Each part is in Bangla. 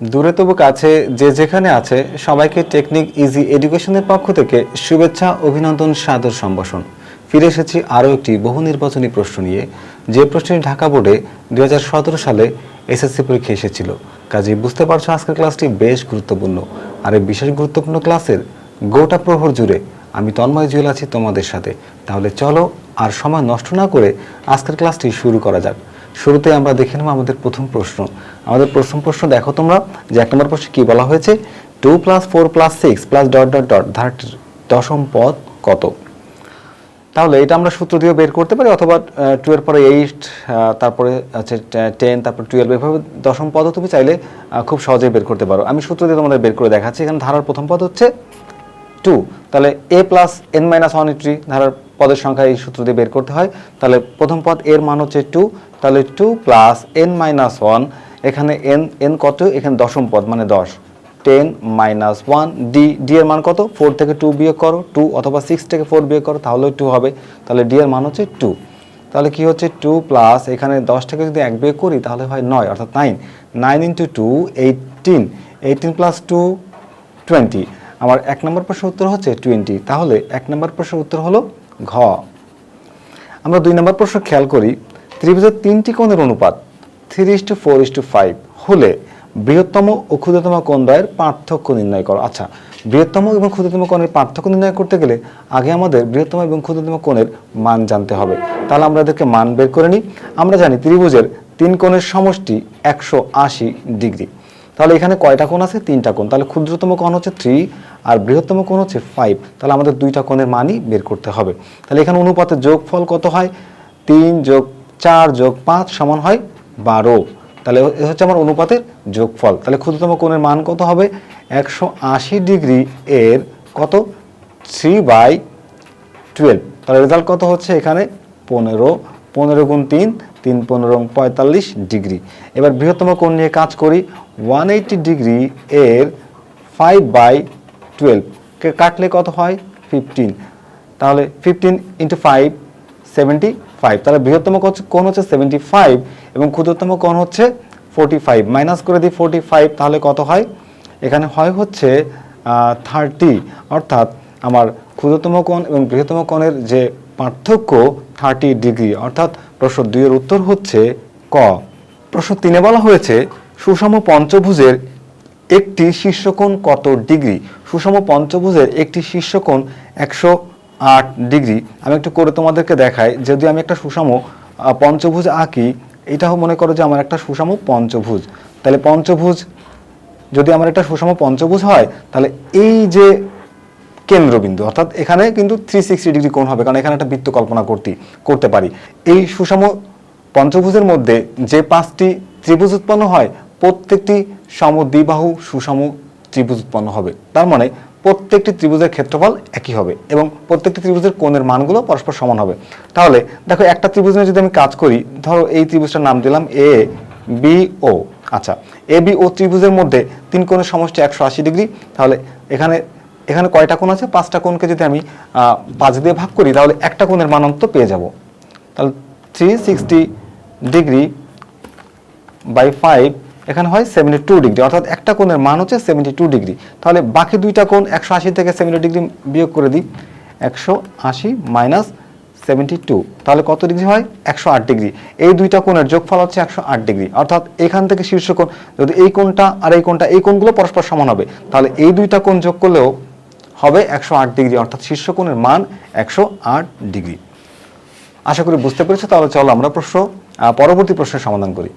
দূরে তবু কাছে, যে যেখানে আছে, সবাইকে টেকনিক ইজি এডুকেশনের পক্ষ থেকে শুভেচ্ছা, অভিনন্দন, সাদর সম্ভাষণ। ফিরে এসেছি আরও একটি বহু নির্বাচনী প্রশ্ন নিয়ে। যে প্রশ্নটি ঢাকা বোর্ডে দু হাজার সতেরো সালে এসএসসি পরীক্ষা এসেছিল। কাজেই বুঝতে পারছ আজকের ক্লাসটি বেশ গুরুত্বপূর্ণ। আর এই বিশেষ গুরুত্বপূর্ণ ক্লাসের গোটা প্রহর জুড়ে আমি তন্ময় জুয়েল আছি তোমাদের সাথে। তাহলে চলো আর সময় নষ্ট না করে আজকের ক্লাসটি শুরু করা যাক। শুরুতে আমরা দেখে নেব আমাদের প্রথম প্রশ্ন। আমাদের প্রথম প্রশ্ন দেখো তোমরা, যে এক নম্বর প্রশ্নে কি বলা হয়েছে? Two plus four plus six plus dot dot dot ধারাটির দশম পদ কত? তাহলে এটা আমরা সূত্র দিয়ে বের করতে পারি, অথবা টু এর পরে এইট তারপরে আছে টেন তারপর টুয়েলভ এভাবে দশম পদও তুমি চাইলে খুব সহজেই বের করতে পারো। আমি সূত্র দিয়ে তোমাদের বের করে দেখাচ্ছি, এখানে ধারার প্রথম পদ হচ্ছে টু তাহলে a plus n minus one ধারার পদের সংখ্যা এই সূত্র দিয়ে বের করতে হয়। তাহলে প্রথম পদ এর মান হচ্ছে টু তাহলে two plus n minus one এখানে এন এন কত? এখানে দশম পদ মানে দশ। Ten minus one d d এর মান কত? ফোর থেকে টু বিয়োগ করো টু অথবা সিক্স থেকে ফোর বিয়োগ করো, তাহলেও টু হবে। তাহলে ডি এর মান হচ্ছে টু তাহলে কি হচ্ছে? টু প্লাস এখানে দশ থেকে যদি এক বিয়োগ করি, তাহলে হয় নয়, অর্থাৎ nine nine into two eighteen eighteen plus two twenty আমার এক নম্বর প্রশ্নের উত্তর হচ্ছে টোয়েন্টি তাহলে এক নম্বর প্রশ্নের উত্তর হলো ঘ। আমরা দুই নম্বর প্রশ্ন খেয়াল করি, ত্রিভুজের তিনটি কোণের অনুপাত three is to four is to five হলে বৃহত্তম ও ক্ষুদ্রতম কোণ দ্বয়ের পার্থক্য নির্ণয় করো। আচ্ছা বৃহত্তম এবং ক্ষুদ্রতম কোণের পার্থক্য নির্ণয় করতে গেলে আগে আমাদের বৃহত্তম এবং ক্ষুদ্রতম কোণের মান জানতে হবে। তাহলে আমরা এদেরকে মান বের করে নিই। আমরা জানি ত্রিভুজের তিন কোণের সমষ্টি একশো আশি ডিগ্রি। তাহলে এখানে কয়টা কোণ আছে? তিনটা কোণ। তাহলে ক্ষুদ্রতম কোণ হচ্ছে থ্রি আর বৃহত্তম কোণ হচ্ছে ফাইভ তাহলে আমাদের দুইটা কোণের মানই বের করতে হবে। তাহলে এখানে অনুপাতের যোগফল কত হয়? তিন যোগ চার যোগ পাঁচ সমান হয় বারো। তাহলে এ হচ্ছে আমার অনুপাতের যোগফল। তাহলে ক্ষুদ্রতম কোণের মান কত হবে? একশো আশি ডিগ্রি এর কত? থ্রি বাই টুয়েলভ তাহলে রেজাল্ট কত হচ্ছে এখানে? পনেরো। পনেরো গুণ তিন তিন পনেরো পঁয়তাল্লিশ ডিগ্রি। এবার বৃহত্তম কোণ নিয়ে কাজ করি ওয়ান এইটি ডিগ্রি এর ফাইভ বাই টুয়েলভকে কাটলে কত হয়? ফিফটিন তাহলে fifteen into five seventy five তাহলে বৃহত্তম কোণ হচ্ছে সেভেন্টি ফাইভ এবং ক্ষুদ্রতম কোণ হচ্ছে ফোর্টি ফাইভ মাইনাস করে দিই ফোর্টি ফাইভ তাহলে কত হয়? এখানে হয় হচ্ছে থার্টি অর্থাৎ আমার ক্ষুদ্রতম কোণ এবং বৃহত্তম কোণের যে পার্থক্য থার্টি ডিগ্রি অর্থাৎ প্রশ্ন দুইয়ের উত্তর হচ্ছে ক। প্রশ্ন তিনে বলা হয়েছে, সুষম পঞ্চভুজের একটি শীর্ষকোণ কত ডিগ্রি সুষম পঞ্চভুজের একটি শীর্ষকোণ একশো আট ডিগ্রি আমি একটু করে তোমাদেরকে দেখাই, যদি আমি একটা সুষম পঞ্চভুজ আঁকি, এটাও মনে করো যে আমার একটা সুষম পঞ্চভুজ। তাহলে পঞ্চভুজ, যদি আমার একটা সুষম পঞ্চভুজ হয়, তাহলে এই যে কেন্দ্রবিন্দু। অর্থাৎ এখানে কিন্তু থ্রি সিক্সটি ডিগ্রি কোণ হবে, কারণ এখানে একটা বৃত্ত কল্পনা করতে করতে পারি। এই সুষম পঞ্চভুজের মধ্যে যে পাঁচটি ত্রিভুজ উৎপন্ন হয়, প্রত্যেকটি সমদ্বিবাহু সুষম ত্রিভুজ উৎপন্ন হবে। তার মানে প্রত্যেকটি ত্রিভুজের ক্ষেত্রফল একই হবে এবং প্রত্যেকটি ত্রিভুজের কোণের মানগুলো পরস্পর সমান হবে। তাহলে দেখো একটা ত্রিভুজ নিয়ে যদি আমি কাজ করি, ধরো এই ত্রিভুজটার নাম দিলাম এ বি ও আচ্ছা এ বি ও ত্রিভুজের মধ্যে তিন কোণের সমষ্টি একশো আশি ডিগ্রি তাহলে এখানে এখানে কয়টা কোণ আছে? পাঁচটা কোণকে যদি আমি পাঁচ দিয়ে ভাগ করি, তাহলে একটা কোণের মান অন্তত পেয়ে যাব। তাহলে three sixty degree by five এখানে হয় সেভেন্টি টু ডিগ্রি অর্থাৎ একটা কোণের মান হচ্ছে সেভেন্টি টু ডিগ্রি তাহলে বাকি দুইটা কোণ একশো আশি থেকে সেভেন্টি ডিগ্রি বিয়োগ করে দিই, একশো আশি মাইনাস সেভেন্টি টু তাহলে কত ডিগ্রি হয়? একশো আট ডিগ্রি এই দুইটা কোণের যোগফল হচ্ছে একশো আট ডিগ্রি অর্থাৎ এখান থেকে শীর্ষ কোণ, যদি এই কোণটা আর এই কোণটা, এই কোণগুলো পরস্পর সমান হবে, তাহলে এই দুইটা কোণ যোগ করলেও হবে একশো আট ডিগ্রি, অর্থাৎ শীর্ষকোণের মান একশো আট ডিগ্রি। আশা করি বুঝতে পেরেছ, তাহলে চলো আমরা প্রশ্ন পরবর্তী প্রশ্নের সমাধান করি।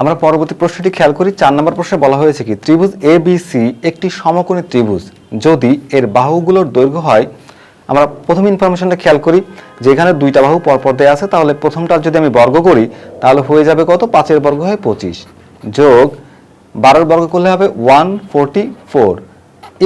আমরা পরবর্তী প্রশ্নটি খেয়াল করি, চার নম্বর প্রশ্নে বলা হয়েছে কি, ত্রিভুজ এ বি সি একটি সমকোণী ত্রিভুজ, যদি এর বাহুগুলোর দৈর্ঘ্য হয়, আমরা প্রথম ইনফরমেশনটা খেয়াল করি, যে এখানে দুইটা বাহু পরপর দেয়া আছে, তাহলে প্রথমটা যদি আমি বর্গ করি, তাহলে হয়ে যাবে কত? পাঁচের বর্গ হয় পঁচিশ। যোগ বারোর বর্গ করলে হবে ওয়ান ফোরটি ফোর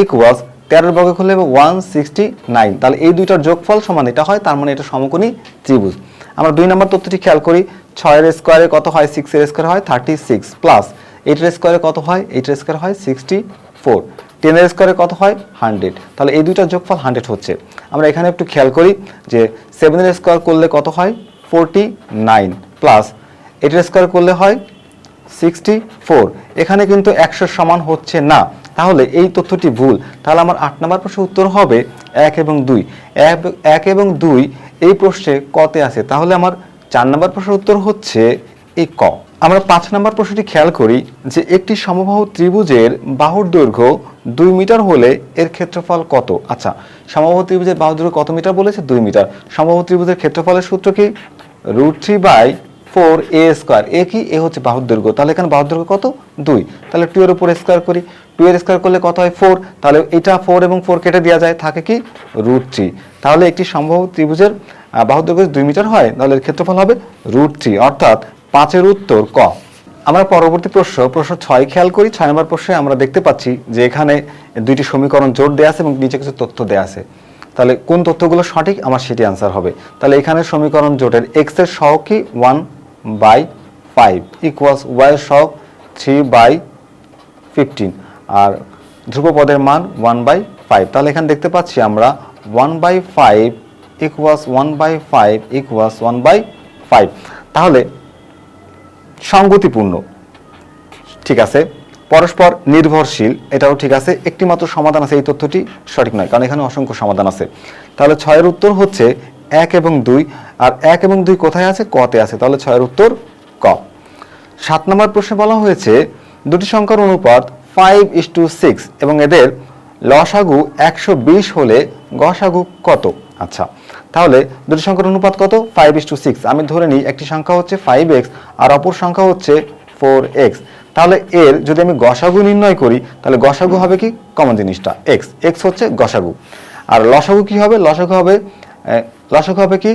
ইকুয়ালস তেরোর বর্গ করলে হবে ওয়ান সিক্সটি নাইন তাহলে এই দুইটার যোগফল সমান এটা হয়, তার মানে এটা সমকোণী ত্রিভুজ। আমরা দুই নম্বর তথ্যটি খেয়াল করি, ছয়ের স্কোয়ারে কত হয়? সিক্সের স্কোয়ার হয় থার্টি সিক্স প্লাস এইটের স্কোয়ারে কত হয়? এইটের স্কোয়ার হয় সিক্সটি ফোর টেনের স্কোয়ারে কত হয়? হান্ড্রেড তাহলে এই দুইটার যোগফল হান্ড্রেড হচ্ছে। আমরা এখানে একটু খেয়াল করি যে সেভেনের স্কোয়ার করলে কত হয়? ফোরটি নাইন প্লাস এইটের স্কোয়ার করলে হয় সিক্সটি ফোর এখানে কিন্তু একশোর সমান হচ্ছে না। তাহলে এই তথ্যটি ভুল। তাহলে আমার আট নম্বর প্রশ্নের উত্তর হবে এক এবং দুই। এক- এবং দুই এই প্রশ্নে কতে আছে। তাহলে আমার চার নম্বর প্রশ্নের উত্তর হচ্ছে এই ক। আমরা পাঁচ নম্বর প্রশ্নটি খেয়াল করি যে একটি সমবাহু ত্রিভুজের বাহুর দৈর্ঘ্য দুই মিটার হলে এর ক্ষেত্রফল কত? আচ্ছা সমবাহু ত্রিভুজের বাহুর দৈর্ঘ্য কত মিটার বলেছে? দুই মিটার। সমবাহু ত্রিভুজের ক্ষেত্রফলের সূত্র কি? Root three by four a square a কি? এ হচ্ছে বাহুর দৈর্ঘ্য। তাহলে এখানে বাহুর দৈর্ঘ্য কত? দুই। তাহলে টু এর উপর স্কোয়ার করি। টু এর স্কোয়ার করলে কত হয়? ফোর তাহলে এটা ফোর এবং ফোর কেটে দেওয়া যায়। থাকে কি? রুট থ্রি তাহলে একটি সম্ভব ত্রিভুজের বাহুর দৈর্ঘ্য দুই মিটার হয়, তাহলে এর ক্ষেত্রফল হবে রুট থ্রি অর্থাৎ পাঁচের উত্তর ক। আমরা পরবর্তী প্রশ্ন প্রশ্ন ছয় খেয়াল করি। ছয় নম্বর প্রশ্নে আমরা দেখতে পাচ্ছি যে এখানে দুইটি সমীকরণ জোর দেওয়া আছে এবং নিচে কিছু তথ্য দেওয়া আছে। তাহলে কোন তথ্যগুলো সঠিক? আমার সেটি অ্যান্সার হবে। তাহলে এখানে সমীকরণ জোটের এক্সের সহগ কি? One by five equals y সহগ থ্রি বাই ফিফটিন আর ধ্রুবপদের মান ওয়ান বাই ফাইভ তাহলে এখানে দেখতে পাচ্ছি আমরা one by five equals one by five equals one by five তাহলে সঙ্গতিপূর্ণ ঠিক আছে? পরস্পর নির্ভরশীল, এটাও ঠিক আছে। একটি মাত্র সমাধান আছে, এই তথ্যটি সঠিক নয়, কারণ এখানে অসংখ্য সমাধান আছে। তাহলে ছয়ের উত্তর হচ্ছে এক এবং দুই, আর এক এবং দুই কোথায় আছে? কতে আছে। তাহলে ছয়ের উত্তর ক। সাত নম্বর প্রশ্নে বলা হয়েছে, দুটি সংখ্যার অনুপাত ফাইভ ইস টু সিক্স এবং এদের লসাগু একশো বিশ হলে গসাগু কত? আচ্ছা তাহলে দুটি সংখ্যার অনুপাত কত? ফাইভ ইস টু সিক্স আমি ধরে নিই, একটি সংখ্যা হচ্ছে ফাইভ এক্স আর অপর সংখ্যা হচ্ছে ফোর এক্স তাহলে এর যদি আমি গসাগু নির্ণয় করি, তাহলে গসাগু হবে কি? কমন জিনিসটা এক্স এক্স হচ্ছে গসাগু। আর লসাগু কি হবে? লসাগু হবে লসাগু হবে কি?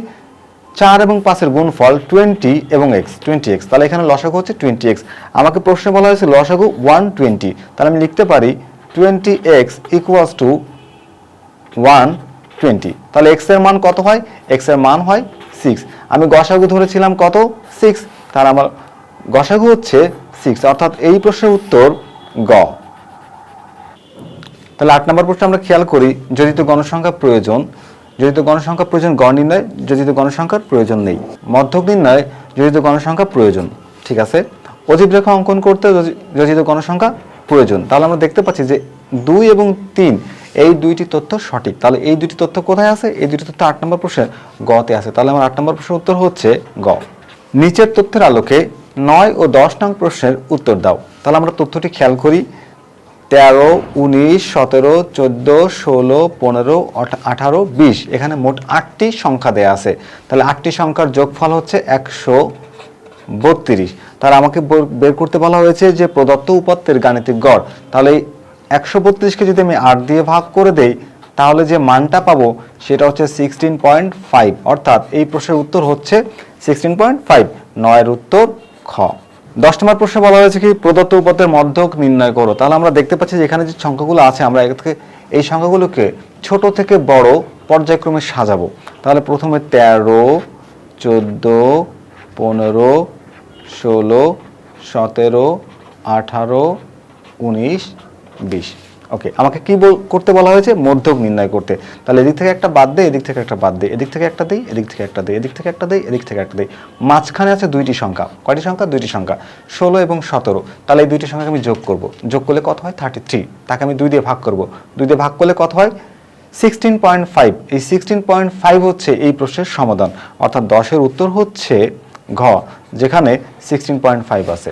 চার এবং পাঁচের গুণফল টোয়েন্টি এবং এক্স, টোয়েন্টি এক্স। তাহলে এখানে লসাগু হচ্ছে টোয়েন্টি এক্স। আমাকে প্রশ্নে বলা হয়েছে লসাগু ওয়ান টোয়েন্টি। তাহলে আমি লিখতে পারি twenty x equals two one twenty. তাহলে এক্সের মান কত হয়? এক্সের মান হয় সিক্স। আমি গসাগু ধরেছিলাম কত? সিক্স। তাহলে আমার গসাগু হচ্ছে সিক্স। অর্থাৎ এই প্রশ্নের উত্তর গ। তাহলে আট নম্বর প্রশ্ন আমরা খেয়াল করি, যদি তো গণসংখ্যা প্রয়োজন যদি তো গণসংখ্যা প্রয়োজন গড় নির্ণয় তো গণসংখ্যার প্রয়োজন নেই। মধ্যক নির্ণয়, যদি তো গণসংখ্যা প্রয়োজন, ঠিক আছে? অজীব রেখা অঙ্কন করতে যদি তো গণসংখ্যা প্রয়োজন, তাহলে আমরা দেখতে পাচ্ছি যে দুই এবং তিন, এই দুইটি তথ্য সঠিক। তাহলে এই দুটি তথ্য কোথায় আছে? এই দুটি তথ্য আট নম্বর প্রশ্নের গতে আছে। তাহলে আমার আট নম্বর প্রশ্নের উত্তর হচ্ছে গ। নিচের তথ্যের আলোকে নয় ও দশ নং প্রশ্নের উত্তর দাও। তাহলে আমরা তথ্যটি খেয়াল করি। তেরো, উনিশ, সতেরো, চোদ্দ, ষোলো, পনেরো আঠারো, বিশ। এখানে মোট আটটি সংখ্যা দেয়া আছে। তাহলে আটটি সংখ্যার যোগফল হচ্ছে একশো বত্রিশ। তাহলে আমাকে বের করতে বলা হয়েছে যে প্রদত্ত উপাত্তের গাণিতিক গড়। তাহলে একশো বত্রিশকে যদি আমি আট দিয়ে ভাগ করে দেই, তাহলে যে মানটা পাবো সেটা হচ্ছে সিক্সটিন পয়েন্ট ফাইভ। অর্থাৎ এই প্রশ্নের উত্তর হচ্ছে সিক্সটিন পয়েন্ট ফাইভ। নয়ের উত্তর খ। দশ নম্বর প্রশ্নে বলা হয়েছে কি, প্রদত্ত উপাত্তের মধ্যক নির্ণয় করো। তাহলে আমরা দেখতে পাচ্ছি যে এখানে যে সংখ্যাগুলো আছে, আমরা এই সংখ্যাগুলোকে ছোট থেকে বড় পর্যায়ক্রমে সাজাবো। তাহলে প্রথমে তেরো, চোদ্দ, পনেরো, ষোলো, সতেরো, আঠারো, উনিশ, বিশ। ওকে আমাকে কি করতে বলা হয়েছে? মধ্যক নির্ণয় করতে। তাহলে এদিক থেকে একটা বাদ দেয় এদিক থেকে একটা বাদ দেয় এদিক থেকে একটা দেই, এদিক থেকে একটা দেই, এদিক থেকে একটা দেই, এদিক থেকে একটা দেই। মাঝখানে আছে দুইটি সংখ্যা। কয়টি সংখ্যা? দুইটি সংখ্যা। ষোলো এবং সতেরো। তাহলে এই দুইটি সংখ্যাকে আমি যোগ করব। যোগ করলে কত হয়? থার্টি থ্রি তাকে আমি দুই দিয়ে ভাগ করব। দুই দিয়ে ভাগ করলে কত হয়? সিক্সটিন পয়েন্ট ফাইভ এই সিক্সটিন পয়েন্ট ফাইভ হচ্ছে এই প্রশ্নের সমাধান। অর্থাৎ দশের উত্তর হচ্ছে ঘ, যেখানে সিক্সটিন পয়েন্ট ফাইভ আছে।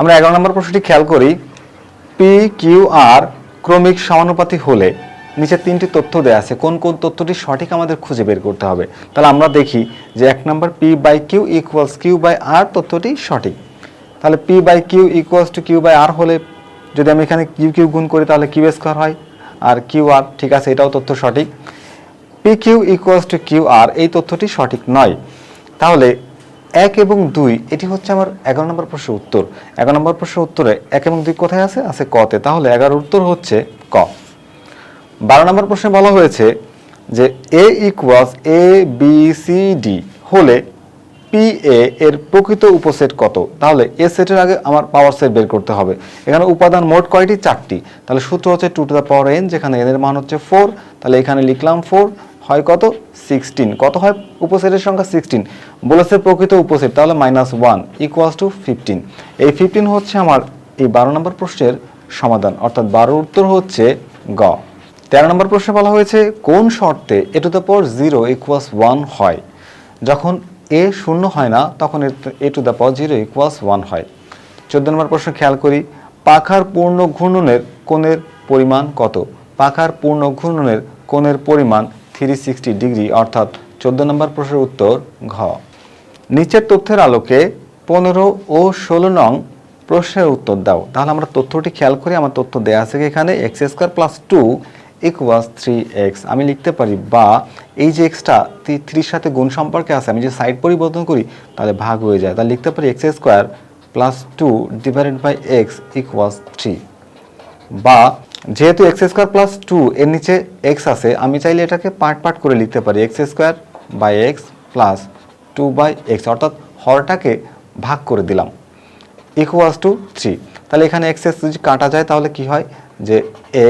আমরা এগারো নম্বর প্রশ্নটি খেয়াল করি। পি কিউ আর ক্রমিক সমানুপাতি হলে নিচে তিনটি তথ্য দেওয়া আছে। কোন কোন তথ্যটি সঠিক আমাদের খুঁজে বের করতে হবে। তাহলে আমরা দেখি যে এক নম্বর p by q equals q by r তথ্যটি সঠিক। তাহলে p by q equals two q by r হলে যদি আমি এখানে কিউ কিউ গুণ করি তাহলে কিউ স্কোয়ার হয়। আর কিউ আর ঠিক আছে, এটাও তথ্য সঠিক। P q equals two q r এই তথ্যটি সঠিক নয়। তাহলে এক এবং দুই, এটি হচ্ছে আমার এগারো নম্বর প্রশ্নের উত্তর। এগারো নম্বর প্রশ্নের উত্তরে এক এবং দুই কোথায় আছে? আছে কতে। তাহলে এগারো উত্তর হচ্ছে ক। বারো নম্বর প্রশ্নে বলা হয়েছে যে A equals a b c d হলে পি এ এর প্রকৃত উপসেট কত? তাহলে এ সেটের আগে আমার পাওয়ার সেট বের করতে হবে। এখানে উপাদান মোট কয়টি? চারটি। তাহলে সূত্র হচ্ছে two to the power n যেখানে এন এর মান হচ্ছে ফোর তাহলে এখানে লিখলাম ফোর হয় কত? সিক্সটিন কত হয়? উপসেটের সংখ্যা সিক্সটিন বলেছে প্রকৃত উপসেট, তাহলে minus one equals to fifteen এই ফিফটিন হচ্ছে আমার এই বারো নম্বর প্রশ্নের সমাধান, অর্থাৎ বারোর উত্তর হচ্ছে গ। তেরো নম্বর প্রশ্নে বলা হয়েছে, কোন শর্তে a to the power zero equals one হয়? যখন এ শূন্য হয় না, তখন a to the power zero equals one হয়। চোদ্দ নম্বর প্রশ্ন খেয়াল করি, পাখার পূর্ণ ঘূর্ণনের কোণের পরিমাণ কত? পাখার পূর্ণ ঘূর্ণনের কোণের পরিমাণ থ্রি সিক্সটি ডিগ্রি অর্থাৎ চোদ্দ নম্বর প্রশ্নের উত্তর ঘ। নিচের তথ্যের আলোকে পনেরো ও ষোলো নং প্রশ্নের উত্তর দাও। তাহলে আমরা তথ্যটি খেয়াল করি, আমার তথ্য দেওয়া আছে এখানে? X square plus two equals three x আমি লিখতে পারি বা এই যে এক্সটা থ্রির সাথে গুণ সম্পর্কে আছে, আমি যে সাইড পরিবর্তন করি, তাহলে ভাগ হয়ে যায়। তাহলে লিখতে পারি x square plus two divided by x equals three বা যেহেতু এক্স স্কোয়ার প্লাস টু এর নিচে এক্স আছে, আমি চাইলে এটাকে পার্ট পার্ট করে লিখতে পারি x square by x plus two by x অর্থাৎ হরটাকে ভাগ করে দিলাম ইকুয়ালস টু থ্রি তাহলে এখানে এক্স এক্স যদি কাটা যায়, তাহলে কি হয়? যে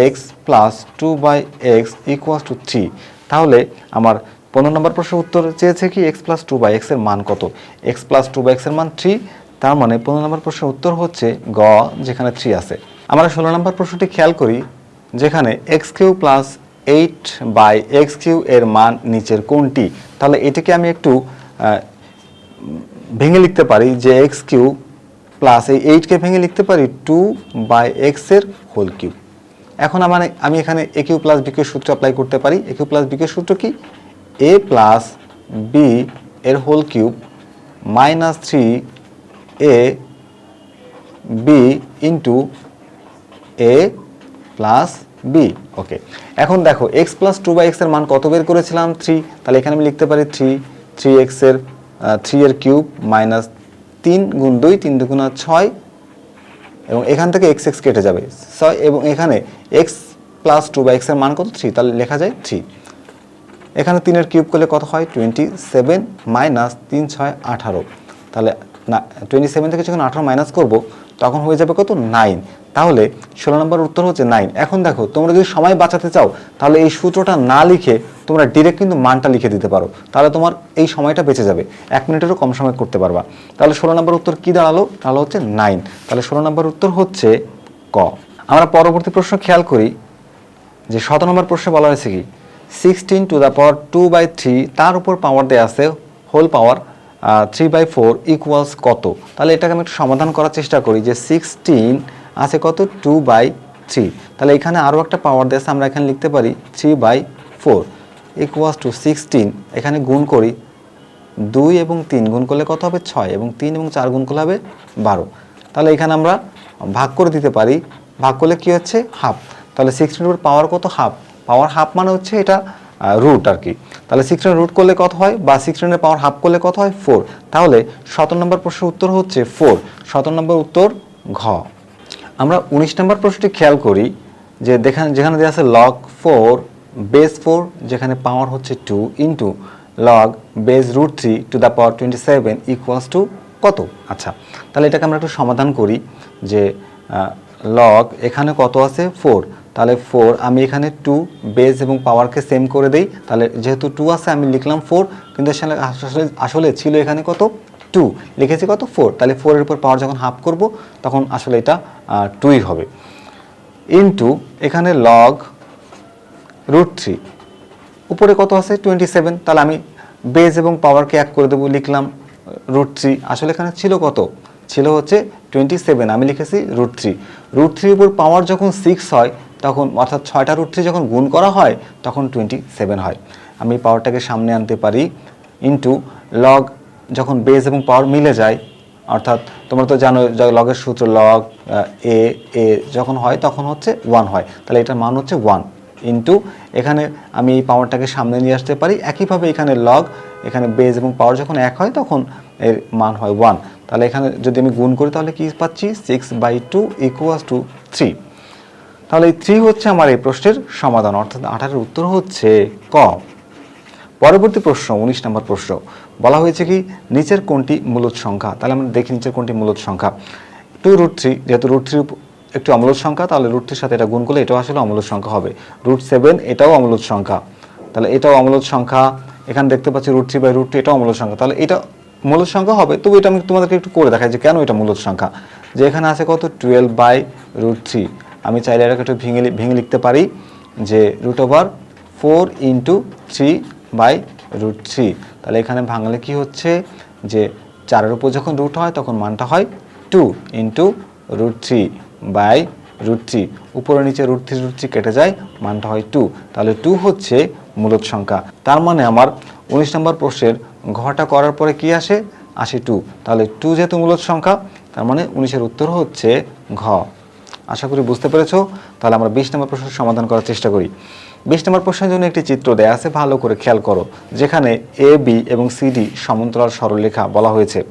x plus two by x equals to three তাহলে আমার পনেরো নম্বর প্রশ্নের উত্তর চেয়েছে কি? এক্স প্লাস টু বাই এক্সের মান কত? এক্স প্লাস টু বাই এক্সের মান থ্রি তার মানে পনেরো নম্বর প্রশ্নের উত্তর হচ্ছে গ, যেখানে থ্রি আছে। আমরা ষোলো নম্বর প্রশ্নটি খেয়াল করি, যেখানে x cube plus eight by x cube এর মান নিচের কোনটি? তাহলে এটাকে আমি একটু ভেঙে লিখতে পারি যে এক্স কিউ প্লাস এই এইটকে ভেঙে লিখতে পারি টু বাই এক্সের হোল কিউব। এখন আমার, আমি এখানে a cube plus b cube সূত্র অ্যাপ্লাই করতে পারি। A cube plus b cube সূত্র কি? এ প্লাস বি এর whole cube minus three a b into a plus b okay এখন দেখো এক্স প্লাস টু বাই এক্সের মান কত বের করেছিলাম? থ্রি তাহলে এখানে আমি লিখতে পারি থ্রি থ্রি এক্সের থ্রি এর কিউব মাইনাস তিন গুণ দুই, তিন দুগুণা ছয়। এবং এখান থেকে এক্স এক্স কেটে যাবে। ছয় এবং এখানে এক্স প্লাস টু বাই এক্সের মান কত? থ্রি তাহলে লেখা যায় থ্রি এখানে তিনের কিউব করলে কত হয়? টোয়েন্টি সেভেন মাইনাস তিন, ছয়, আঠারো। তাহলে না টোয়েন্টি সেভেন থেকে যখন আঠারো মাইনাস করব তখন হয়ে যাবে কত? নাইন। তাহলে ষোলো নম্বর উত্তর হচ্ছে নাইন। এখন দেখো, তোমরা যদি সময় বাঁচাতে চাও, তাহলে এই সূত্রটা না লিখে তোমরা ডিরেক্ট কিন্তু মানটা লিখে দিতে পারো। তাহলে তোমার এই সময়টা বেঁচে যাবে। এক মিনিটেরও কম সময় করতে পারবা। তাহলে ষোলো নম্বর উত্তর কী দাঁড়াল? তাহলে হচ্ছে নাইন। তাহলে ষোলো নম্বর উত্তর হচ্ছে ক। আমরা পরবর্তী প্রশ্ন খেয়াল করি, যে শত নম্বর প্রশ্নে বলা হয়েছে কি? Sixteen to the power two by three তার উপর পাওয়ার দেওয়া আছে whole power three by four equals কত? তাহলে এটাকে আমি একটু সমাধান করার চেষ্টা করি যে সিক্সটিন আছে কত? টু বাই থ্রি তাহলে এখানে আরও একটা পাওয়ার আছে, আমরা এখানে লিখতে পারি three by four equals to sixteen এখানে গুণ করি দুই এবং তিন। গুণ করলে কত হবে? ছয় এবং তিন এবং চার গুণ করলে হবে বারো। তাহলে এখানে আমরা ভাগ করে দিতে পারি। ভাগ করলে কি হচ্ছে? হাফ তাহলে সিক্সটিনের উপর পাওয়ার কত? হাফ পাওয়ার হাফ মানে হচ্ছে এটা রুট আর কি তাহলে সিক্সটিনের রুট করলে কত হয়? বা সিক্সটিনের পাওয়ার হাফ করলে কত হয়? ফোর তাহলে সতেরো নম্বর প্রশ্নের উত্তর হচ্ছে ফোর সতেরো নম্বর উত্তর ঘ। আমরা উনিশ নম্বর প্রশ্নটি খেয়াল করি যে দেখান যেখানে দেওয়া আছে লগ ফোর বেস ফোর যেখানে পাওয়ার হচ্ছে two into log base root three to the power twenty seven equals to কত? আচ্ছা তাহলে এটাকে আমরা একটু সমাধান করি যে লগ এখানে কত আছে? ফোর তাহলে ফোর আমি এখানে টু বেস এবং পাওয়ারকে সেম করে দেই। তাহলে যেহেতু টু আছে, আমি লিখলাম ফোর কিন্তু আসলে আসলে ছিল এখানে কত? টু লিখেছি কত? ফোর তাহলে ফোরের উপর পাওয়ার যখন হাফ করব, তখন আসলে এটা টুই হবে। ইন্টু এখানে লগ রুট থ্রি উপরে কত আছে? টোয়েন্টি সেভেন তাহলে আমি বেস এবং পাওয়ারকে এক করে দেবো, লিখলাম রুট থ্রি আসলে এখানে ছিল কত? ছিল হচ্ছে টোয়েন্টি সেভেন আমি লিখেছি রুট থ্রি রুট থ্রির উপর পাওয়ার যখন সিক্স হয়, তখন অর্থাৎ ছয়টা রুট থ্রি যখন গুণ করা হয়, তখন টোয়েন্টি সেভেন হয়। আমি পাওয়ারটাকে সামনে আনতে পারি ইন্টু লগ যখন বেস এবং পাওয়ার মিলে যায়, অর্থাৎ তোমরা তো জানো লগের সূত্র লগ এ এ যখন হয়, তখন হচ্ছে ওয়ান হয়। তাহলে এটার মান হচ্ছে ওয়ান ইন্টু এখানে আমি এই পাওয়ারটাকে সামনে নিয়ে আসতে পারি। একইভাবে এখানে লগ এখানে বেজ এবং পাওয়ার যখন এক হয়, তখন এর মান হয় ওয়ান তাহলে এখানে যদি আমি গুণ করি, তাহলে কি পাচ্ছি? Six by two equals to three তাহলে এই থ্রি হচ্ছে আমার এই প্রশ্নের সমাধান। অর্থাৎ আঠারোর উত্তর হচ্ছে ক। পরবর্তী প্রশ্ন, উনিশ নম্বর প্রশ্ন। বলা হয়েছে কি, নিচের কোনটি মূলত সংখ্যা? তাহলে আমরা দেখি নিচের কোনটি মূলত সংখ্যা। টু রুট থ্রি যেহেতু রুট থ্রি একটু অমূলত সংখ্যা, তাহলে রুট থ্রির সাথে এটা গুণ করলে এটাও আসলে অমূলত সংখ্যা হবে। রুট সেভেন এটাও অমূলত সংখ্যা। তাহলে এটাও অমূলদ সংখ্যা। এখানে দেখতে পাচ্ছি root three by root two এটাও অমূলদ সংখ্যা। তাহলে এটা মূলদ সংখ্যা হবে, তবু এটা আমি তোমাদেরকে একটু করে দেখাই যে কেন এটা মূলদ সংখ্যা। যে এখানে আছে কত? টুয়েলভ বাই রুট থ্রি আমি চাইলে এটাকে একটু ভেঙে ভেঙে লিখতে পারি যে root over four into three by root three তাহলে এখানে ভাঙলে কি হচ্ছে? যে চারের উপর যখন রুট হয়, তখন মানটা হয় two into root three by root three উপরে নিচে রুট থ্রি রুট থ্রি কেটে যায়, মানটা হয় টু তাহলে টু হচ্ছে মূলত সংখ্যা। তার মানে আমার উনিশ নম্বর প্রশ্নের ঘটা করার পরে কি আসে? আসে টু। তাহলে টু যেহেতু মূলত সংখ্যা, তার মানে উনিশের উত্তর হচ্ছে ঘ। আশা করি বুঝতে পেরেছ? তাহলে আমরা বিশ নম্বর প্রশ্নের সমাধান করার চেষ্টা করি। বিশ নম্বর প্রশ্নের জন্য একটি চিত্র দেয়া আছে, ভালো করে খেয়াল করো, যেখানে এ বি এবং সিডি সমান্তরাল সরলরেখা বলা হয়েছে।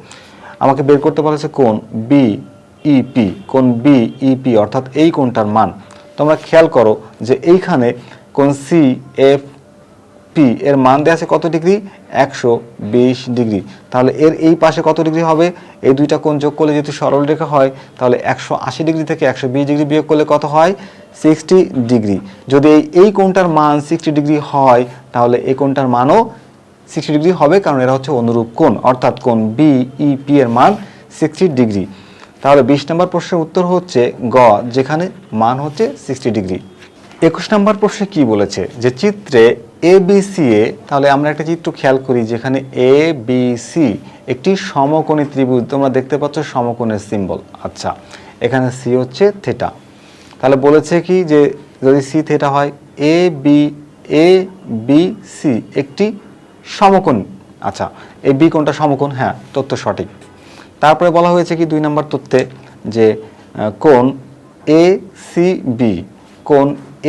আমাকে বের করতে বলেছে কোন বি ইপি কোন বি ইপি অর্থাৎ এই কোনটার মান। তোমরা খেয়াল করো যে এইখানে কোন সি এফ পি এর মান দেওয়া আছে কত ডিগ্রি? একশো বিশ ডিগ্রি। তাহলে এর এই পাশে কত ডিগ্রি হবে? এই দুইটা কোণ যোগ করলে যেহেতু সরল রেখা হয়, তাহলে একশো আশি ডিগ্রি থেকে একশো বিশ ডিগ্রি বিয়োগ করলে কত হয়? Sixty degree. যদি এই কোণটার মান সিক্সটি ডিগ্রি হয়, তাহলে এই কোণটার মানও সিক্সটি ডিগ্রি হবে, কারণ এরা হচ্ছে অনুরূপ কোণ। অর্থাৎ কোণ বি ই পি এর মান সিক্সটি ডিগ্রি। তাহলে বিশ নম্বর প্রশ্নের উত্তর হচ্ছে গ, যেখানে মান হচ্ছে সিক্সটি ডিগ্রি। একুশ নম্বর প্রশ্নে কি বলেছে? যে চিত্রে এ বি সি এ তাহলে আমরা একটা চিত্র খেয়াল করি যেখানে এ বি সি একটি সমকোণী ত্রিভুজ, তোমরা দেখতে পাচ্ছ সমকোণের সিম্বল আচ্ছা এখানে সি হচ্ছে থেটা তাহলে বলেছে কি যে যদি সি থেটা হয় A B A B C একটি সমকোণ। আচ্ছা এই বি কোণটা সমকোণ? হ্যাঁ তথ্য সঠিক। তারপরে বলা হয়েছে কি দুই নম্বর তথ্যে যে কোণ এ সি বি কোণ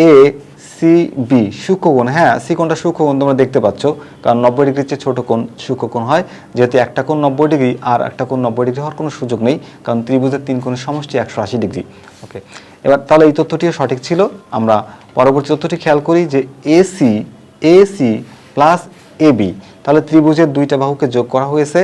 এ সি বি সূক্ষ্মকোণ হ্যাঁ সি কোণটা সূক্ষ্মকোণ তোমরা দেখতে পাচ্ছ, কারণ নব্বই ডিগ্রির চেয়ে ছোটো কোণ সূক্ষ্মকোণ হয়। যেহেতু একটা কোণ নব্বই ডিগ্রি আর একটা কোণ নব্বই ডিগ্রি হওয়ার কোনো সুযোগ নেই, কারণ ত্রিভুজের তিন কোণের সমষ্টি একশো আশি ডিগ্রি। ওকে এবার তাহলে এই তথ্যটিও সঠিক ছিল। আমরা পরবর্তী তথ্যটি খেয়াল করি যে এসি এসি প্লাস এবি তাহলে ত্রিভুজের দুইটা বাহুকে যোগ করা হয়েছে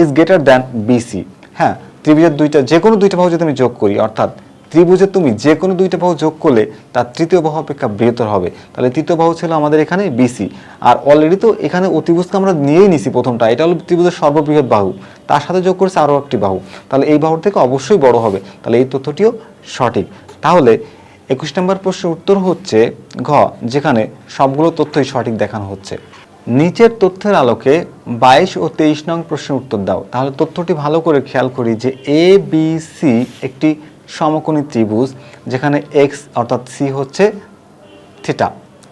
ইজ গ্রেটার দ্যান বিসি হ্যাঁ ত্রিভুজের দুইটা, যে কোনো দুইটা বাহু যদি আমি যোগ করি, অর্থাৎ ত্রিভুজে তুমি যে কোনো দুইটা বাহু যোগ করলে তার তৃতীয় বাহু অপেক্ষা বৃহত্তর হবে। তাহলে তৃতীয় বাহু ছিল আমাদের এখানে বিসি আর অলরেডি তো এখানে অতিভুজকে আমরা নিয়েই নিছি প্রথমটা। এটা হলো ত্রিভুজের সর্ববৃহৎ বাহু। তার সাথে যোগ করেছে আরও একটি বাহু। তাহলে এই বাহুর থেকে অবশ্যই বড় হবে। তাহলে এই তথ্যটিও সঠিক। তাহলে একুশ নম্বর প্রশ্নের উত্তর হচ্ছে ঘ, যেখানে সবগুলো তথ্যই সঠিক দেখানো হচ্ছে। নিচের তথ্যের আলোকে বাইশ ও তেইশ নং প্রশ্নের উত্তর দাও। তাহলে তথ্যটি ভালো করে খেয়াল করি যে এ বি সি একটি সমকোণী ত্রিভুজ, যেখানে এক্স অর্থাৎ সি হচ্ছে থিটা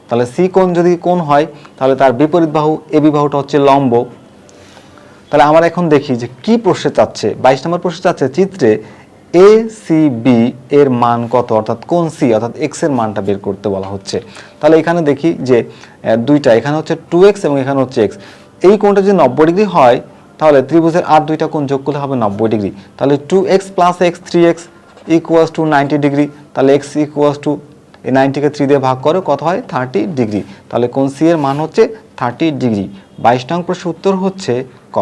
তাহলে সি কোণ যদি কোণ হয়, তাহলে তার বিপরীত বাহু এ বি বাহুটা হচ্ছে লম্ব। তাহলে আমরা এখন দেখি যে কি প্রশ্নে চাচ্ছে। বাইশ নম্বর প্রশ্নে চাচ্ছে চিত্রে এ সি বি এর মান কত? অর্থাৎ কোন সি অর্থাৎ এক্সের মানটা বের করতে বলা হচ্ছে। তাহলে এখানে দেখি যে দুইটা, এখানে হচ্ছে টু এক্স এবং এখানে হচ্ছে এক্স এই কোণটা যদি নব্বই ডিগ্রি হয়, তাহলে ত্রিভুজের আর দুইটা কোণ যোগ করলে হবে নব্বই ডিগ্রি। তাহলে two x plus x three x equals to ninety degree তাহলে এক্স ইকুয়াস টু এই নাইনটিকে থ্রি দিয়ে ভাগ করে, কত হয়? থার্টি ডিগ্রি তাহলে কোন সি এর মান হচ্ছে থার্টি ডিগ্রি বাইশ নং প্রশ্নের উত্তর হচ্ছে ক।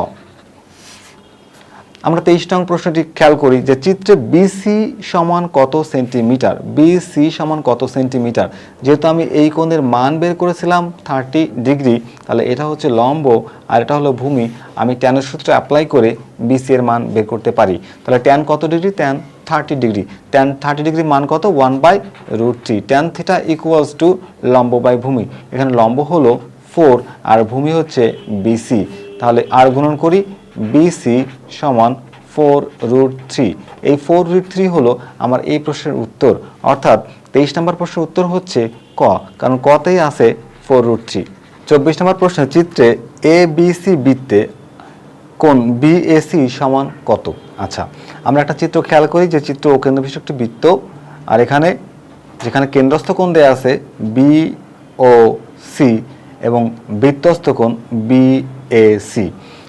আমরা তেইশ নং প্রশ্নটি খেয়াল করি যে চিত্রে বিসি সমান কত সেন্টিমিটার? বিসি সমান কত সেন্টিমিটার? যেহেতু আমি এই কোণের মান বের করেছিলাম থার্টি ডিগ্রি, তাহলে এটা হচ্ছে লম্ব আর এটা হলো ভূমি। আমি ট্যানের সূত্রে অ্যাপ্লাই করে বিসি এর মান বের করতে পারি। তাহলে ট্যান কত degree? Tan thirty degree. Tan thirty degree মান কত? One by root three tan theta equals to লম্ব বাই ভূমি। এখানে লম্ব হলো ফোর আর ভূমি হচ্ছে বিসি তাহলে আর গুণন করি বিসি সমান ফোর রুট থ্রি এই ফোর রুট থ্রি হলো আমার এই প্রশ্নের উত্তর। অর্থাৎ তেইশ নম্বর প্রশ্নের উত্তর হচ্ছে ক, কারণ কতেই আছে ফোর রুট থ্রি চব্বিশ নম্বর প্রশ্নের চিত্রে এ বি সি বৃত্তে কোন বিএসি সমান কত? আচ্ছা আমরা একটা চিত্র খেয়াল করি যে চিত্র ও কেন্দ্র বিশিষ্ট একটি বৃত্ত, আর এখানে যেখানে কেন্দ্রস্থ কোণ দেয়া আছে বি ও সি এবং বৃত্তস্থ কোণ সি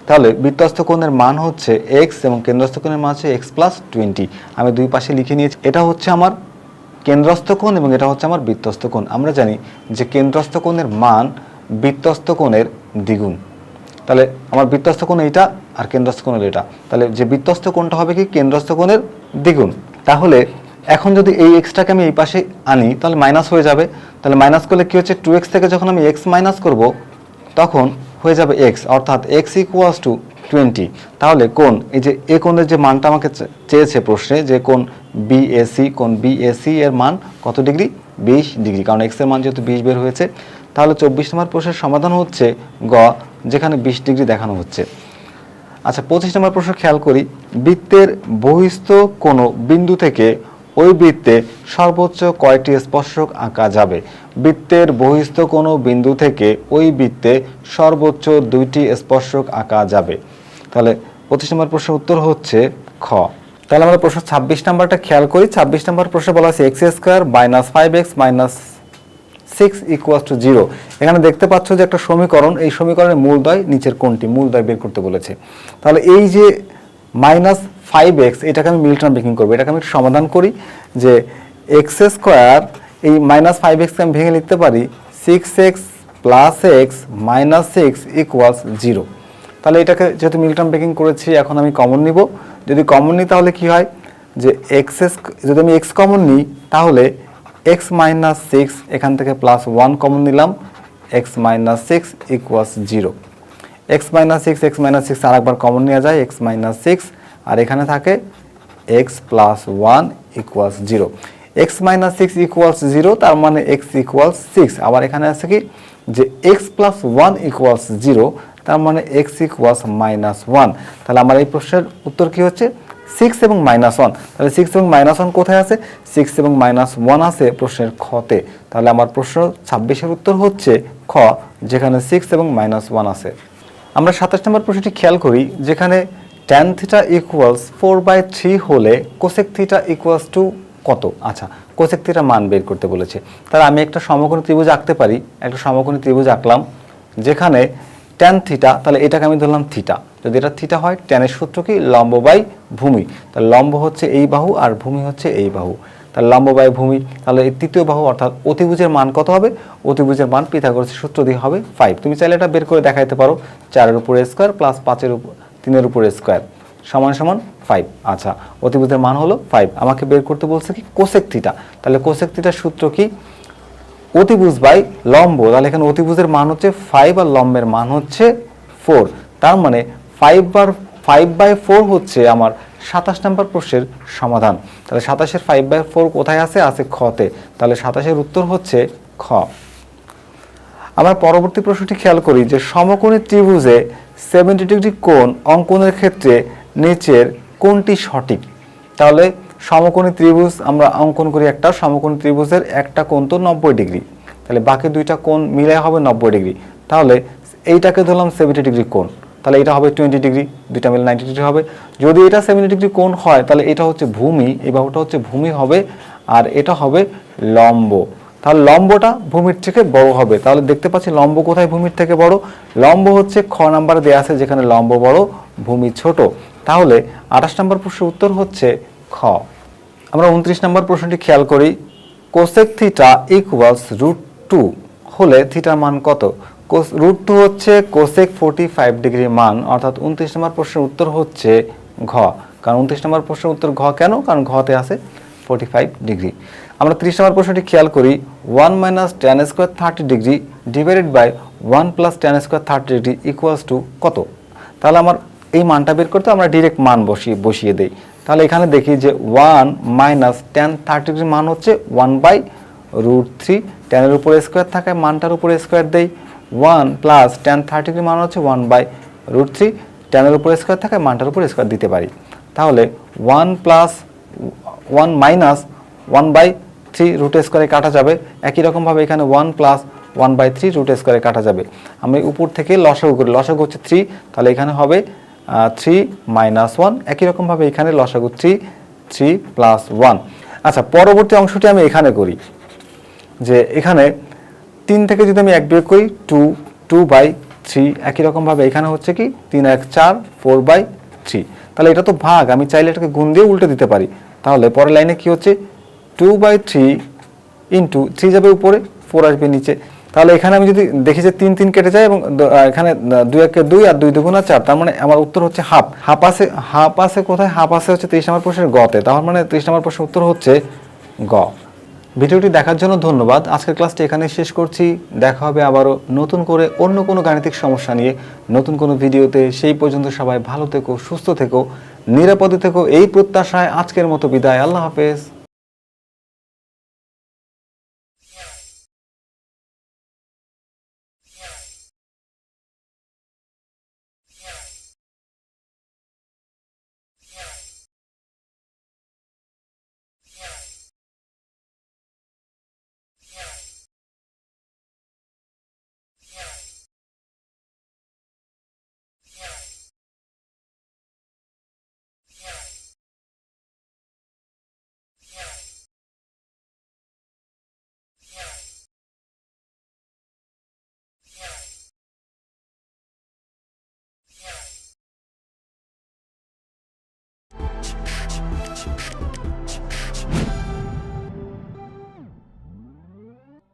তাহলে বৃত্তস্থ কোণের মান হচ্ছে এক্স এবং কেন্দ্রস্থ কোণের মান হচ্ছে এক্স প্লাস টোয়েন্টি আমি দুই পাশে লিখে নিয়েছি, এটা হচ্ছে আমার কেন্দ্রস্থ কোণ এবং এটা হচ্ছে আমার বৃত্তস্থ কোণ। আমরা জানি যে কেন্দ্রস্থ কোণের মান বৃত্তস্থ কোণের দ্বিগুণ। তাহলে আমার বৃত্তস্থ কোণ এইটা আর কেন্দ্রস্থ কোণের এটা। তাহলে যে বৃত্তস্থ কোণটা হবে কি? কেন্দ্রস্থ কোণের দ্বিগুণ। তাহলে এখন যদি এই এক্সটাকে আমি এই পাশে আনি, তাহলে মাইনাস হয়ে যাবে। তাহলে মাইনাস করলে কি হচ্ছে? টু এক্স থেকে যখন আমি এক্স মাইনাস করব, তখন হয়ে যাবে এক্স অর্থাৎ এক্স ইকুয়ালস টু টোয়েন্টি তাহলে কোন, এই যে, এ কোণের যে মানটা আমাকে চেয়েছে প্রশ্নে, যে কোন বিএসি কোন বিএসি এর মান কত ডিগ্রি? বিশ ডিগ্রি, কারণ এক্সের মান যেহেতু বিশ বের হয়েছে, তাহলে চব্বিশ নম্বর প্রশ্নের সমাধান হচ্ছে গ, যেখানে বিশ ডিগ্রি দেখানো হচ্ছে। আচ্ছা পঁচিশ নম্বর প্রশ্ন খেয়াল করি, বৃত্তের বহিস্থ কোনো বিন্দু থেকে ওই বৃত্তে সর্বোচ্চ কয়টি স্পর্শক আঁকা যাবে? বৃত্তের বহিস্থ কোনো বিন্দু থেকে ওই বৃত্তে সর্বোচ্চ দুইটি স্পর্শক আঁকা যাবে। তাহলে পঁচিশ নম্বর প্রশ্নের উত্তর হচ্ছে খ। তাহলে আমরা প্রশ্ন ছাব্বিশ নাম্বারটা খেয়াল করি। ছাব্বিশ নম্বর প্রশ্নে বলা আছে x square minus five x minus six equals to zero. এখানে দেখতে পাচ্ছ যে একটা সমীকরণ, এই সমীকরণের মূলদয় নিচের কোনটি মূলদয় বের করতে বলেছে। তাহলে এই যে মাইনাস ফাইভ এক্স এটাকে আমি মিল্টন ব্রেকিং করব। এটাকে আমি একটু সমাধান করি যে এক্স স্কোয়ার এই মাইনাস ফাইভ এক্সকে আমি ভেঙে লিখতে পারি six x plus x minus six equals zero তাহলে এটাকে যেহেতু মিল্টন ব্রেকিং করেছি, এখন আমি কমন নিব। যদি কমন নিই তাহলে কি হয়? যে এক্স যদি আমি এক্স কমন নিই তাহলে এক্স মাইনাস সিক্স এখান থেকে প্লাস ওয়ান কমন নিলাম। X minus six equals zero x minus six x minus six আরেকবার কমন নেওয়া যায়। এক্স মাইনাস সিক্স আর এখানে থাকে x plus one equals zero x minus six equals zero তার মানে এক্স ইকুয়ালস সিক্স আবার এখানে আছে কি? যে x plus one equals zero তার মানে এক্স ইকুয়ালস মাইনাস ওয়ান তাহলে আমার এই প্রশ্নের উত্তর কি হচ্ছে? সিক্স এবং মাইনাস ওয়ান তাহলে সিক্স এবং মাইনাস ওয়ান কোথায় আছে? সিক্স এবং মাইনাস ওয়ান আছে প্রশ্নের খতে তাহলে আমার প্রশ্ন ছাব্বিশের উত্তর হচ্ছে খ, যেখানে সিক্স এবং মাইনাস ওয়ান আছে। আমরা সাতাশ নম্বর প্রশ্নটি খেয়াল করি, যেখানে tan theta equals four by three হলে কোসেক থিটা ইকুয়ালস টু কত? আচ্ছা কোসেক থিটা মান বের করতে বলেছে। তাহলে আমি একটা সমকোণী ত্রিভুজ আঁকতে পারি। একটা সমকোণী ত্রিভুজ আঁকলাম, যেখানে ট্যান থিটা তাহলে এটাকে আমি ধরলাম থিটা যদি এটা থিটা হয় ট্যানের সূত্র কি? লম্ব বাই ভূমি। তাহলে লম্ব হচ্ছে এই বাহু আর ভূমি হচ্ছে এই বাহু। তাহলে লম্ব বাই ভূমি, তাহলে এই তৃতীয় বাহু, অর্থাৎ অতিভুজের মান কত হবে? অতিভুজের মান পিথাগোরাসের সূত্র দিয়ে হবে ফাইভ তুমি চাইলে এটা বের করে দেখাইতে পারো। চারের উপরে স্কোয়ার প্লাস পাঁচের উপর তিনের উপরে স্কোয়ার সমান সমান ফাইভ আচ্ছা অতিভুজের মান হলো ফাইভ আমাকে বের করতে বলছে কি কোসেক থিটা তাহলে কোসেক থিটার সূত্র কি? অতিভুজ বাই লম্ব। তাহলে এখানে অতিভুজের মান হচ্ছে ফাইভ আর লম্বের মান হচ্ছে ফোর তার মানে ফাইভ বার ফাইভ বাই ফোর হচ্ছে আমার সাতাশ নম্বর প্রশ্নের সমাধান। তাহলে সাতাশের ফাইভ বাই ফোর কোথায় আছে? আছে খতে তাহলে সাতাশের উত্তর হচ্ছে খ। আমরা পরবর্তী প্রশ্নটি খেয়াল করি যে সমকোণী ত্রিভুজে সেভেন্টি ডিগ্রি কোণ অঙ্কনের ক্ষেত্রে নিচের কোনটি সঠিক। তাহলে সমকোণী ত্রিভুজ, আমরা অঙ্কন করি একটা, সমকোণী ত্রিভুজের একটা কোণ তো নব্বই ডিগ্রি তাহলে বাকি দুইটা কোণ মিলে হবে নব্বই ডিগ্রি তাহলে এইটাকে ধরলাম সেভেন্টি ডিগ্রি কোণ। তাহলে এটা হবে টোয়েন্টি ডিগ্রি দুইটা মিলে নাইনটি ডিগ্রি হবে। যদি এটা সেভেন্টি ডিগ্রি কোণ হয়, তাহলে এটা হচ্ছে ভূমি, এই বাহুটা হচ্ছে ভূমি হবে, আর এটা হবে লম্ব। তাহলে লম্বটা ভূমির থেকে বড় হবে। তাহলে দেখতে পাচ্ছি লম্ব কোথায় ভূমির থেকে বড়? লম্ব হচ্ছে খ নাম্বার দেওয়া আছে যেখানে লম্ব বড়, ভূমি ছোট। তাহলে আঠাশ নম্বর প্রশ্নের উত্তর হচ্ছে খ। আমরা উনত্রিশ নম্বর প্রশ্নটি খেয়াল করি। Cosec theta equals root two হলে থিটার মান কত? রুট টু হচ্ছে কোসেক ফোর্টি ফাইভ ডিগ্রি মান, অর্থাৎ উনত্রিশ নম্বর প্রশ্নের উত্তর হচ্ছে ঘ। কারণ উনত্রিশ নম্বর প্রশ্নের উত্তর ঘ কেন? কারণ ঘতে আছে ফোর্টি ফাইভ ডিগ্রি আমরা ত্রিশ নম্বর প্রশ্নটি খেয়াল করি। One minus tan square thirty degree divided by one plus tan square thirty degree equals to কত? তাহলে আমার এই মানটা বের করতে আমরা ডিরেক্ট মান বসিয়ে বসিয়ে দেই। তাহলে এখানে দেখি যে one minus tan thirty degree মান হচ্ছে ওয়ান বাই রুট থ্রি টেনের উপরে স্কোয়ার থাকে মানটার উপরে স্কোয়ার দেই। One plus tan thirty degree মান হচ্ছে ওয়ান বাই রুট থ্রি টেনের উপরে স্কোয়ার থাকে মানটার উপরে স্কোয়ার দিতে পারি। তাহলে one plus one minus one by three root স্কোয়ারে কাটা যাবে। একই রকমভাবে এখানে one plus one by three root স্কোয়ারে কাটা যাবে। আমি উপর থেকে লসাগু করি। লসাগু হচ্ছে থ্রি তাহলে এখানে হবে থ্রি মাইনাস ওয়ান একই রকমভাবে এখানে লসাগু থ্রি থ্রি প্লাস ওয়ান আচ্ছা পরবর্তী অংশটি আমি এখানে করি। যে এখানে তিন থেকে যদি আমি এক বিয়োগ করি টু টু বাই থ্রি একই রকমভাবে এখানে হচ্ছে কি, তিন এক চার ফোর বাই থ্রি তাহলে এটা তো ভাগ, আমি চাইলে এটাকে গুণ দিয়ে উল্টে দিতে পারি। তাহলে পরের লাইনে কি হচ্ছে? Two by three into three যাবে উপরে ফোর আসবে নিচে। তাহলে এখানে আমি যদি দেখি যে তিন তিন কেটে যায় এবং এখানে দুই একে দুই আর দুই দুগুণা চার, তার মানে আমার উত্তর হচ্ছে হাফ হাফ আছে হাফ আছে কোথায়? হাফ আছে হচ্ছে তেইশ নম্বর প্রশ্নের গতে। তার মানে তেইশ নম্বর প্রশ্নের উত্তর হচ্ছে গ। ভিডিওটি দেখার জন্য ধন্যবাদ। আজকের ক্লাসটি এখানে শেষ করছি। দেখা হবে আবারও নতুন করে অন্য কোনো গাণিতিক সমস্যা নিয়ে। নতুন কোনো ভিডিওতে। সেই পর্যন্ত সবাই ভালো থেকো, সুস্থ থেকো, নিরাপদে থেকো। এই প্রত্যাশায় আজকের মতো বিদায়। আল্লাহ হাফেজ।